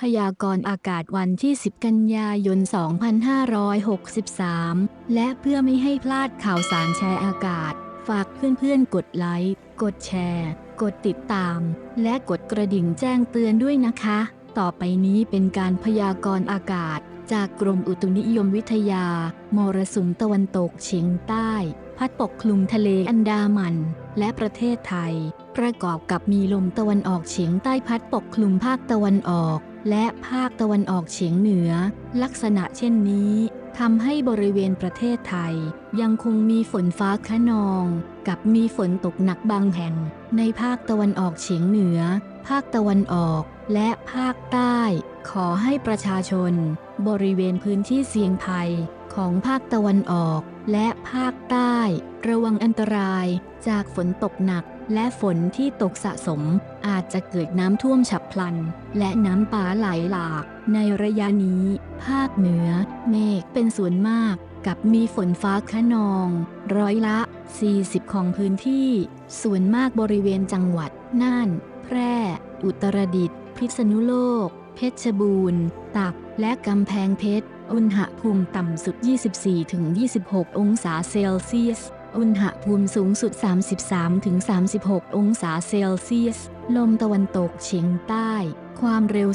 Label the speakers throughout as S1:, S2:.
S1: พยากรณ์อากาศวันที่ 10 กันยายน 2563 และเพื่อไม่ให้พลาดข่าวสารแชร์อากาศ ฝากเพื่อนๆ กดไลค์ กดแชร์ กดติดตาม และกดกระดิ่งแจ้งเตือนด้วยนะคะ ต่อไปนี้เป็นการพยากรณ์อากาศ จากกรมอุตุนิยมวิทยา มรสุมตะวันตกเฉียงใต้ พัดปกคลุมทะเลอันดามัน และประเทศไทยประกอบกับมีลมตะวันออกเฉียงใต้พัดปกคลุมภาคตะวันออก และภาคตะวันออกเฉียงเหนือ ลักษณะเช่นนี้ทำให้บริเวณประเทศไทย ยังคงมีฝนฟ้าคะนอง กับมีฝนตกหนักบางแห่ง ในภาคตะวันออกเฉียงเหนือ ภาคตะวันออก และภาคใต้ ขอให้ประชาชน บริเวณพื้นที่เสี่ยงภัยของภาคตะวันออก และภาคใต้ ระวังอันตรายจากฝนตกหนักและฝนที่ตกสะสม อาจจะเกิดน้ำท่วมฉับพลัน และน้ำป่าไหลหลาก ในระยะนี้ ภาคเหนือ เมฆเป็นส่วนมาก กับมีฝนฟ้าคะนอง ร้อยละ 40 ของพื้นที่ ส่วนมากบริเวณจังหวัด น่าน แพร่ อุตรดิตถ์พิษณุโลก เพชรบูรณ์ตากและกำแพงเพชร อุณหภูมิต่ำสุด 24-26 องศาเซลเซียส อุณหภูมิสูงสุด 33-36 องศาเซลเซียส ลมตะวันตกเฉียงใต้ ความเร็ว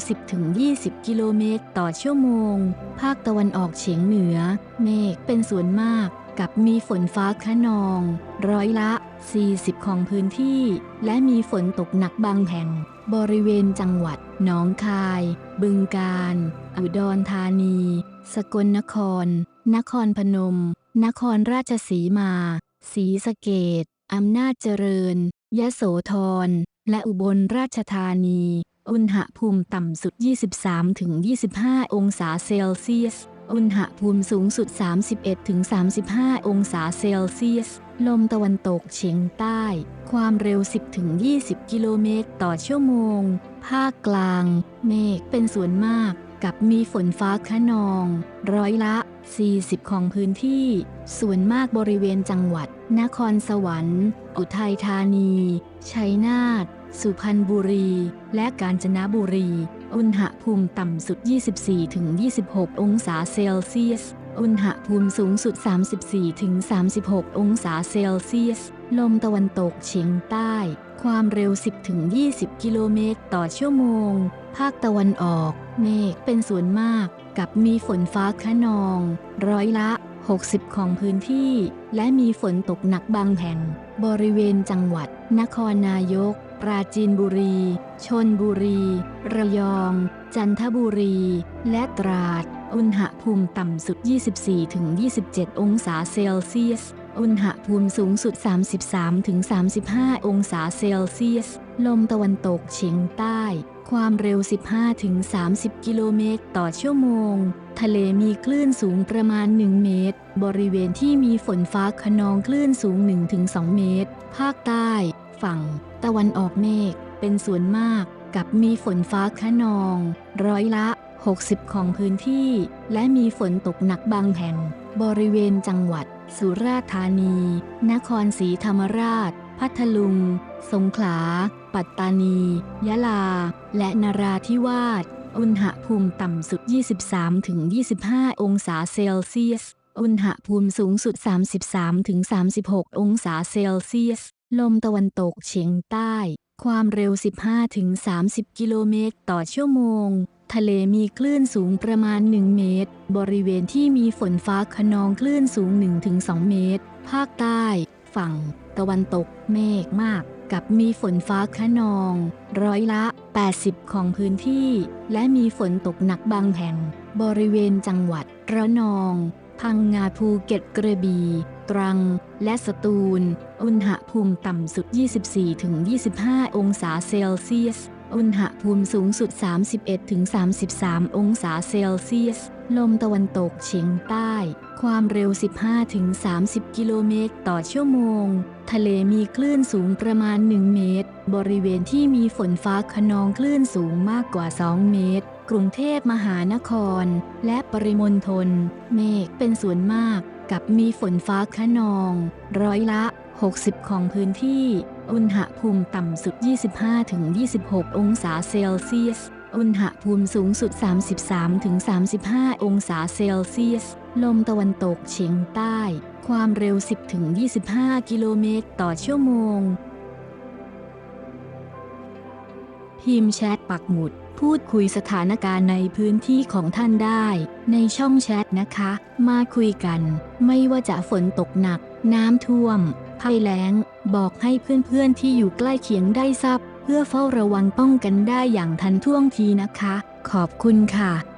S1: 10-20 กิโลเมตรต่อชั่วโมง ภาคตะวันออกเฉียงเหนือ เมฆเป็นส่วนมาก กับมีฝนฟ้าคะนอง ร้อยละ 40 ของพื้นที่ และมีฝนตกหนักบางแห่ง บริเวณจังหวัดหนองคาย บึงกาฬ อุดรธานี สกลนคร นครพนม นครราชสีมา ศรีสะเกดอำนาจเจริญ ยะโสธร และอุบลราชธานี อุณหภูมิต่ำสุด 23-25 องศาเซลเซียส อุณหภูมิสูงสุด 31-35 องศาเซลเซียส ลมตะวันตกเฉียงใต้ ความเร็ว 10-20 กิโลเมตรต่อชั่วโมง ภาคกลาง เมฆเป็นส่วนมาก กับมีฝนฟ้าคะนอง ร้อยละ 40 ของพื้นที่ ส่วนมากบริเวณจังหวัด นครสวรรค์ อุทัยธานี ชัยนาท สุพรรณบุรี และกาญจนบุรี อุณหภูมิต่ำสุด 24-26 องศาเซลเซียส อุณหภูมิสูงสุด 34-36 องศาเซลเซียส ลมตะวันตกเฉียงใต้ ความเร็ว 10-20 กิโลเมตรต่อชั่วโมง ภาคตะวันออก เมฆเป็นส่วนมาก กับมีฝนฟ้าคะนอง ร้อยละ 60 ของพื้นที่ และมีฝนตกหนักบางแห่ง บริเวณจังหวัด นครนายก ปราจีนบุรี ชนบุรี ระยอง จันทบุรี และตราด อุณหภูมิต่ำสุด 24-27 องศาเซลเซียส อุณหภูมิสูงสุด 33-35 องศาเซลเซียส ลมตะวันตกเฉียงใต้ ความเร็ว 15-30 กิโลเมตรต่อชั่วโมง ทะเลมีคลื่นสูงประมาณ 1 เมตร บริเวณที่มีฝนฟ้าคะนองคลื่นสูง 1-2 เมตร ภาคใต้ ฝั่ง ตะวันออกเมฆ เป็นส่วนมากกับมีฝนฟ้าคะนอง ร้อยละ 60 ของพื้นที่ และมีฝนตกหนักบางแห่ง บริเวณจังหวัด สุราษฎร์ธานี นครศรีธรรมราช พัทลุง สงขลา ปัตตานี ยะลา และนราธิวาส อุณหภูมิต่ำสุด 23-25 องศาเซลเซียส อุณหภูมิสูงสุด 33-36 องศาเซลเซียส ลมตะวันตกเฉียงใต้ ความเร็ว 15-30 กิโลเมตรต่อชั่วโมงทะเลมีคลื่นสูงประมาณ 1 เมตร บริเวณที่มีฝนฟ้าคะนองคลื่นสูง 1-2 เมตร ภาคใต้ ฝั่ง ตะวันตก เมฆมาก กับมีฝนฟ้าคะนอง ร้อยละ 80 ของพื้นที่ และมีฝนตกหนักบางแห่ง บริเวณจังหวัดระนอง พังงาภูเก็ตกระบี่ ตรัง และสตูล อุณหภูมิต่ำสุด 24-25 องศาเซลเซียส อุณหภูมิสูงสุด 31-33 องศาเซลเซียส ลมตะวันตกเฉียงใต้ ความเร็ว 15-30 กิโลเมตรต่อชั่วโมง ทะเลมีคลื่นสูงประมาณ 1 เมตร บริเวณที่มีฝนฟ้าคะนองคลื่นสูงมากกว่า 2 เมตร กรุงเทพมหานคร และปริมณฑล เมฆเป็นส่วนมาก กับมีฝนฟ้าคะนอง ร้อยละ 60 ของพื้นที่ อุณหภูมิต่ำสุด 25-26 องศาเซลเซียส อุณหภูมิสูงสุด 33-35 องศาเซลเซียส ลมตะวันตกเฉียงใต้ ความเร็ว 10-25 กิโลเมตรต่อชั่วโมง พิมพ์แชทปักหมุด พูดคุยสถานการณ์ในพื้นที่ของท่านได้ ในช่องแชทนะคะ มาคุยกัน ไม่ว่าจะฝนตกหนัก น้ำท่วม ภัยแล้ง บอกให้เพื่อนๆที่อยู่ใกล้เคียงได้ทราบ เพื่อเฝ้าระวังป้องกันได้อย่างทันท่วงทีนะคะ ขอบคุณค่ะ